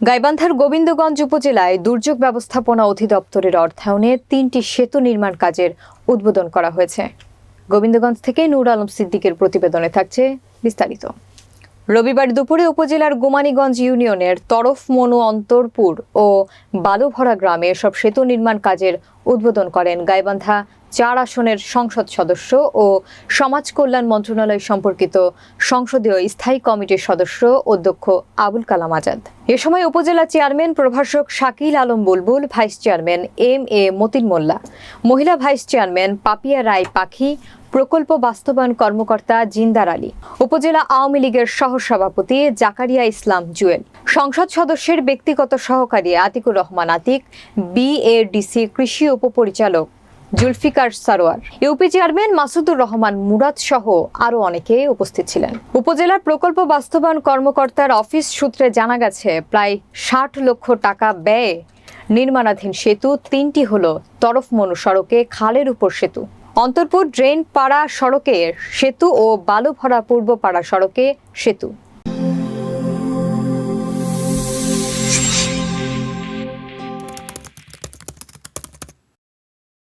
গাইবান্ধার গোবিন্দগঞ্জ উপজেলায় দুর্যোগ ব্যবস্থাপনা অধিদপ্তরের অর্থায়নে তিনটি সেতু নির্মাণ কাজের উদ্বোধন করা হয়েছে। গোবিন্দগঞ্জ থেকে নূর আলম সিদ্দিকের প্রতিবেদনে থাকছে বিস্তারিত। রবিবার দুপুরে উপজেলার গোমানীগঞ্জ ইউনিয়নের তরফমনু অন্তরপুর ও বালুভরা গ্রামে এসব সেতু নির্মাণ কাজের উদ্বোধন করেন গাইবান্ধা চার আসনের সংসদ সদস্য ও সমাজ কল্যাণ মন্ত্রণালয় সম্পর্কিত সংসদীয় স্থায়ী কমিটির সদস্য অধ্যক্ষ আবুল কালাম আজাদ। এ সময় উপজেলা চেয়ারম্যান প্রভাষক Shakil Alam Bulbul, vice chairman M A Matin Mollah, মহিলা ভাইস চেয়ারম্যান পাপিয়া রায় পাখি, প্রকল্প বাস্তবায়ন কর্মকর্তা জিন্দার আলী, উপজেলা আওয়ামী লীগের সহসভাপতি জাকারিয়া ইসলাম জুয়েল, সংসদ সদস্যের ব্যক্তিগত সহকারী আতিকুর রহমান আতিক বিএডিসি কৃষি উপপরিচালক জুলফিকার সারোয়ার। ইউপি চেয়ারম্যান মাসুদুর রহমান, মুরাদ সহ আরও অনেকে উপস্থিত ছিলেন। উপজেলার প্রকল্প বাস্তবায়ন কর্মকর্তার অফিস সূত্রে জানা গেছে, প্রায় ষাট লক্ষ টাকা ব্যয়ে নির্মাণাধীন সেতু, তিনটি হল তরফমনু সড়কে খালের উপর সেতু। অন্তরপুর ড্রেন পাড়া সড়কে সেতু ও বালুভরা পূর্ব পাড়া সড়কে সেতু।